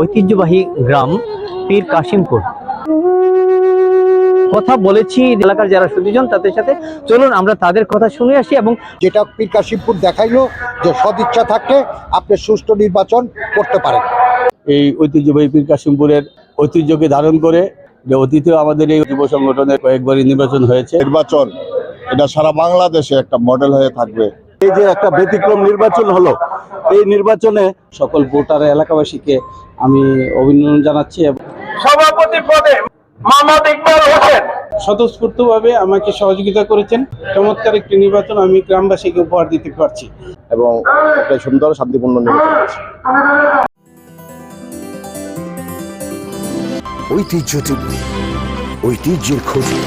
ঐতিহ্যবাহী গ্রাম পীর কাশিমপুর। কথা বলেছি এলাকার যারা সুদীজন তাদের সাথে চলুন আমরা তাদের কথা শুনে আসি এবং যেটা পীর কাশিমপুর দেখাইলো যে সদিচ্ছা থাকলে আপনি সুষ্ঠু নির্বাচন করতে পারেন। এই ঐতিহ্যবাহী পীর কাশিমপুরের ঐতিহ্যকে ধারণ করে যে অতীতেও আমাদের এই যুব সংগঠনের কয়েকবারই নির্বাচন হয়েছে। নির্বাচন এটা সারা বাংলাদেশে একটা মডেল হয়ে থাকবে। এই যে একটা ব্যতিক্রম নির্বাচন হলো এই নির্বাচনে সকল ভোটার এলাকাবাসীকে আমি অভিনন্দন জানাচ্ছি এবং সভাপতি পদে মোহাম্মদ ইকবাল হোসেন। স্বতঃস্ফূর্তভাবে আমাকে সহযোগিতা করেছেন। চমৎকার একটি নির্বাচন আমি গ্রামবাসীকে উপহার দিতে পারছি। এবং একটা সুন্দর শান্তিপূর্ণ নির্বাচন ঐতিহ্য ঐতিহ্যের খোঁজে।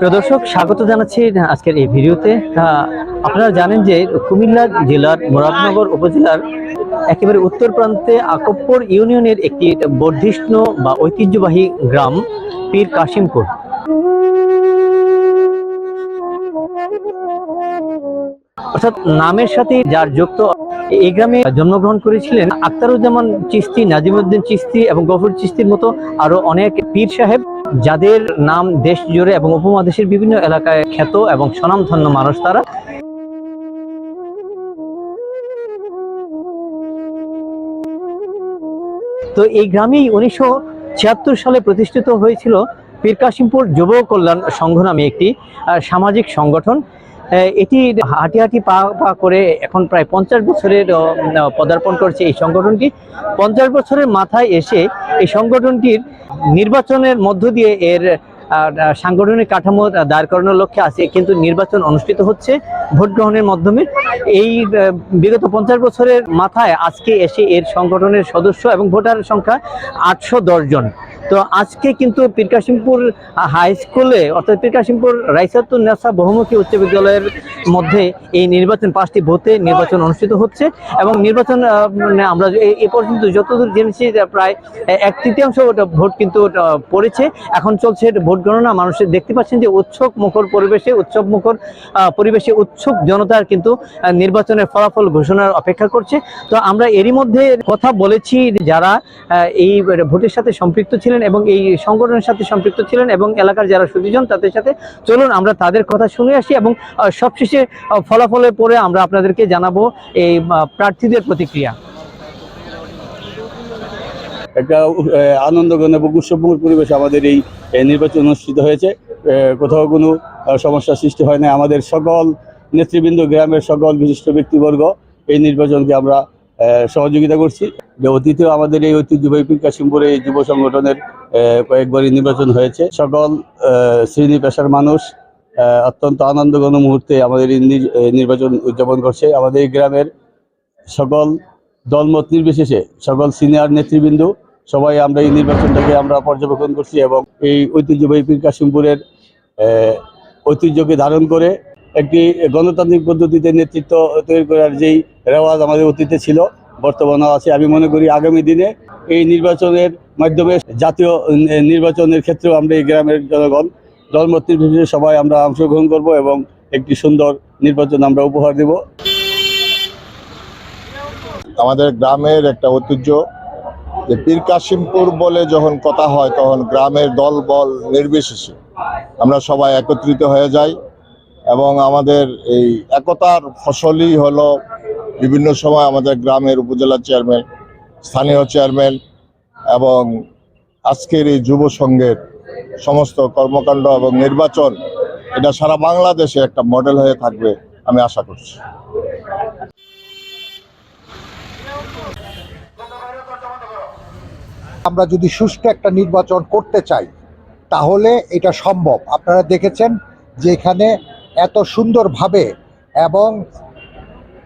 প্রিয় দর্শক, স্বাগত জানাচ্ছি আজকের এই ভিডিওতে। আপনারা জানেন যে কুমিল্লা জেলার মুরাদনগর উপজেলার একেবারে উত্তর প্রান্তে আকপ্পর ইউনিয়নের একটি বর্ধিষ্ণু বা ঐতিহ্যবাহী গ্রাম, পীর কাশিমপুর। অর্থাৎ নামের সাথে যার যুক্ত, এই গ্রামে জন্মগ্রহণ করেছিলেন আক্তারুজ্জামান চিস্তি, নাজিমুদ্দিন চিস্তি এবং গফর চিস্তির মতো আরও অনেক পীর সাহেব। যাদের নাম দেশ জুড়ে এবং উপমহাদেশের বিভিন্ন এলাকায় খ্যাত এবং স্বনামধন্য মানুষ তারা। তো এই গ্রামেই উনিশশো ছিয়াত্তর সালে প্রতিষ্ঠিত হয়েছিল পীরকাশিমপুর যুব কল্যাণ সংঘ নামে একটি সামাজিক সংগঠন। এটি হাঁটি হাঁটি পা পা করে এখন প্রায় পঞ্চাশ বছরের পদার্পণ করছে এই সংগঠনটি। পঞ্চাশ বছরের মাথায় এসে এই সংগঠনটির নির্বাচনের মধ্য দিয়ে এর সাংগঠনিক কাঠামো দাঁড় করানোর লক্ষ্যে আছে, কিন্তু নির্বাচন অনুষ্ঠিত হচ্ছে ভোট গ্রহণের মাধ্যমে। এই বিগত পঞ্চাশ বছরের মাথায় আজকে এসে এর সংগঠনের সদস্য এবং ভোটার সংখ্যা আটশো জন। তো আজকে কিন্তু পীরকাশিমপুর হাই স্কুলে, অর্থাৎ পীরকাশিমপুর রাইসাতুল নেসা বহুমুখী উচ্চ বিদ্যালয়ের মধ্যে এই নির্বাচন, পাঁচটি ভোটে নির্বাচন অনুষ্ঠিত হচ্ছে এবং নির্বাচন মানে আমরা এ- পর্যন্ত যতদূর জেনেছি প্রায় এক তৃতীয়াংশ ভোট কিন্তু পড়েছে। এখন চলছে ভোট গণনা। মানুষের দেখতে পাচ্ছেন যে উৎসব মুখর পরিবেশে, উৎসব মুখর পরিবেশে উৎসুক জনতার কিন্তু নির্বাচনের ফলাফল ঘোষণার অপেক্ষা করছে। তো আমরা এরই মধ্যে কথা বলেছি যারা এই ভোটের সাথে সম্পৃক্ত ছিলেন এবং এই সংগঠনের সাথে সম্পৃক্ত ছিলেন এবং এলাকার যারা সুদীজন তাদের সাথে চলুন আমরা তাদের কথা শুনে আসি এবং সবশেষে আহ, ফলাফলের পরে আমরা আপনাদেরকে জানাব এই প্রার্থীদের প্রতিক্রিয়া। একটা আনন্দঘন এবং উৎসবমুখর পরিবেশ আমাদের এই নির্বাচন অনুষ্ঠিত হয়েছে। কোথাও কোনো সমস্যার সৃষ্টি হয় না আমাদের সকল নেতৃবৃন্দ গ্রামের সকল বিশিষ্ট ব্যক্তিবর্গ এই নির্বাচনকে আমরা সহযোগিতা করছি। যে আমাদের এই ঐতিহ্যবাহী পীর কাশিমপুরে এই যুব সংগঠনের কয়েকবারই নির্বাচন হয়েছে। সকল শ্রেণি পেশার মানুষ অত্যন্ত আনন্দঘন মুহূর্তে আমাদের নির্বাচন উদযাপন করছে। আমাদের এই গ্রামের সকল দলমত নির্বিশেষে সকল সিনিয়র নেতৃবৃন্দ, সবাই আমরা এই নির্বাচনটাকে আমরা পর্যবেক্ষণ করছি এবং এই ঐতিহ্যবাহী পীর কাশিমপুরের ঐতিহ্যকে ধারণ করে একটি গণতান্ত্রিক পদ্ধতিতে নেতৃত্ব তৈরি করার যেই রেওয়াজ আমাদের অতীতে ছিল, বর্তমানেও আছে। আমি মনে করি আগামী দিনে এই নির্বাচনের মাধ্যমে জাতীয় নির্বাচনের ক্ষেত্রেও আমরা এই গ্রামের জনগণ দলমত নির্বিশেষে সবাই আমরা অংশগ্রহণ করব এবং একটি সুন্দর নির্বাচন আমরা উপহার দেব। আমাদের গ্রামের একটা ঐতিহ্য যে পীর কাশিমপুর বলে যখন কথা হয় তখন গ্রামের দল বল নির্বিশেষে আমরা সবাই একত্রিত হয়ে যাই। এবং আমাদের এই একতার ফসলই হলো বিভিন্ন সময় আমাদের গ্রামের উপজেলা চেয়ারম্যান, স্থানীয় চেয়ারম্যান এবং আজকের এই যুব সংঘের সমস্ত কর্মকাণ্ড এবং নির্বাচন, এটা সারা বাংলাদেশে একটা মডেল হয়ে থাকবে আমি আশা করছি। আমরা যদি সুষ্ঠু একটা নির্বাচন করতে চাই, তাহলে এটা সম্ভব। আপনারা দেখেছেন যে এখানে এত সুন্দরভাবে এবং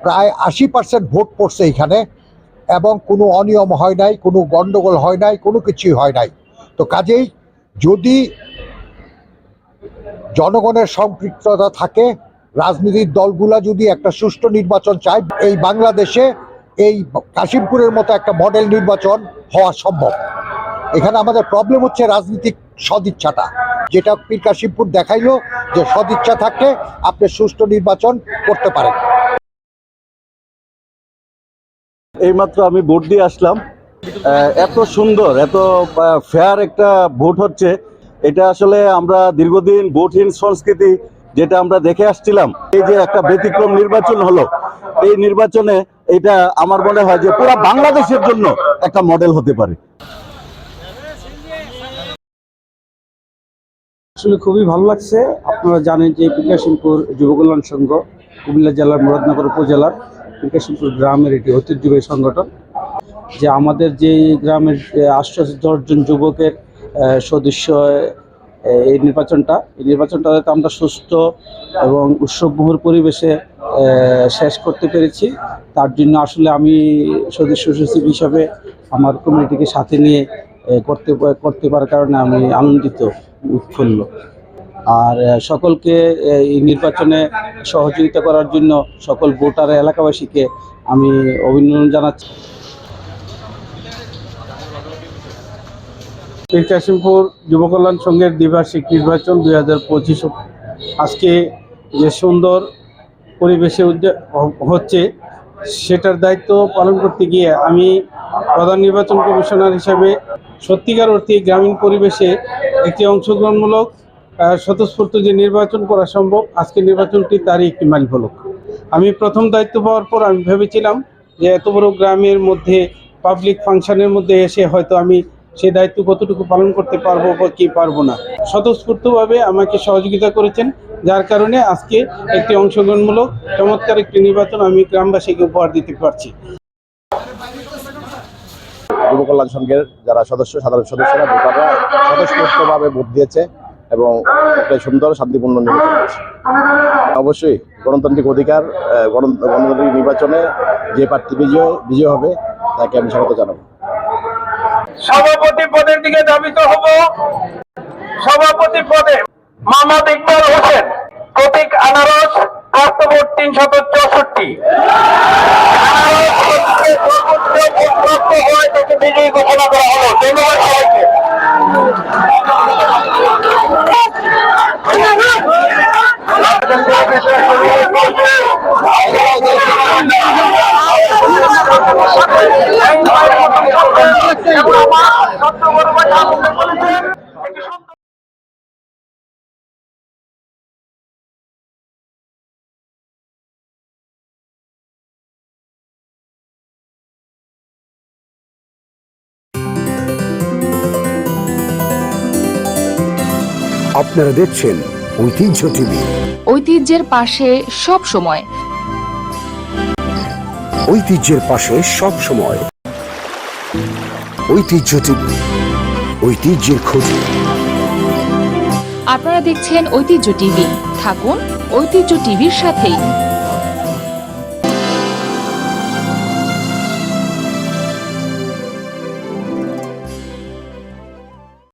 প্রায় আশি পার্সেন্ট ভোট পড়ছে এখানে এবং কোনো অনিয়ম হয় নাই, কোনো গণ্ডগোল হয় নাই, কোনো কিছুই হয় নাই। তো কাজেই যদি জনগণের সম্পৃক্ততা থাকে, রাজনৈতিক দলগুলা যদি একটা সুষ্ঠু নির্বাচন চায়, এই বাংলাদেশে এই কাশিমপুরের মতো একটা মডেল নির্বাচন হওয়া সম্ভব। এখানে আমাদের প্রবলেম হচ্ছে রাজনৈতিক সদিচ্ছাটা। যেটা পীর কাশিমপুর দেখাইলো যে সদিচ্ছা থাকলে আপনি সুষ্ঠু নির্বাচন করতে পারেন। এইমাত্র আমি ভোট দিয়ে আসলাম। এত সুন্দর, এত ফেয়ার একটা ভোট হচ্ছে। এটা আসলে আমরা দীর্ঘদিন ভোটহীন সংস্কৃতি যেটা আমরা দেখে আসছিলাম, এই যে একটা ব্যতিক্রম নির্বাচন হলো। এই নির্বাচনে এটা আমার মনে হয় যে পুরো বাংলাদেশের জন্য একটা মডেল হতে পারে। আসলে খুবই ভালো লাগছে। আপনারা জানেন যে পিকাশিমপুর যুব কল্যাণ সংঘ, কুমিল্লা জেলার মুরাদনগর উপজেলার পিকাশিমপুর গ্রামের এটি ঐতিহ্যবাহী সংগঠন, যে আমাদের যে গ্রামের আটশো দশজন যুবকের সদস্য এই নির্বাচনটা এই নির্বাচনটা যাতে আমরা সুষ্ঠু এবং উৎসবমুখর পরিবেশে শেষ করতে পেরেছি। তার জন্য আসলে আমি সদস্য, সচিব হিসাবে আমার কমিটিকে সাথে নিয়ে করতে করতে পারার কারণে আমি আনন্দিত। উৎফুল্ল। আর সকলকে এই নির্বাচনে সহযোগিতা করার জন্য সকল ভোটার এলাকাবাসীকে আমি অভিনন্দন জানাচ্ছি। পীর কাশিমপুর যুব কল্যাণ সংঘের দ্বিবার্ষিক নির্বাচন দুই হাজার পঁচিশ আজকে যে সুন্দর পরিবেশে হচ্ছে, সেটার দায়িত্ব পালন করতে গিয়ে আমি প্রধান নির্বাচন কমিশনার হিসাবে সত্যিকার অর্থে গ্রামীণ পরিবেশে একটি অংশগ্রহণমূলক স্বতঃস্ফূর্ত যে নির্বাচন করা সম্ভব, আজকে নির্বাচনটি তারই একটি মাইল ফলক আমি প্রথম দায়িত্ব পাওয়ার পর আমি ভেবেছিলাম যে এত বড় গ্রামের মধ্যে পাবলিক ফাংশনের মধ্যে এসে হয়তো আমি সেই দায়িত্ব কতটুকু পালন করতে পারব বা কি পারব না। স্বতঃস্ফূর্তভাবে আমাকে সহযোগিতা করেছেন, যার কারণে আজকে একটি অংশগ্রহণমূলক, চমৎকার একটি নির্বাচন আমি গ্রামবাসীকে উপহার দিতে পারছি। যুব কল্যাণ সংঘের যারা সদস্য, সাধারণ সদস্যরা ভোটাররা স্বতঃস্ফূর্তভাবে ভোট দিয়েছে এবং একটা সুন্দর, শান্তিপূর্ণ নির্বাচন অবশ্যই গণতান্ত্রিক অধিকার গণতান্ত্রিক নির্বাচনে যে প্রার্থী বিজয় বিজয় হবে, তাকে আমি স্বাগত জানাব। সভাপতি পদের দিকে দাবিত হব। সভাপতি পদে মোহাম্মদ ইকবাল হোসেন, প্রতীক আনারস প্রাপ্তভোট তিনশত চৌষট্টি। হয় তাকে বিজয়ী ঘোষণা করা হলো ধন্যবাদ সবাইকে আপনারা দেখছেন ঐতিহ্য টিভি। ঐতিহ্যের পাশে সব সময়। ঐতিহ্যের পাশে সব সময়। ঐতিহ্য টিভি ঐতিহ্যের খোঁজ। আপনারা দেখছেন ঐতিহ্য টিভি। থাকুন ঐতিহ্য টিভির সাথেই।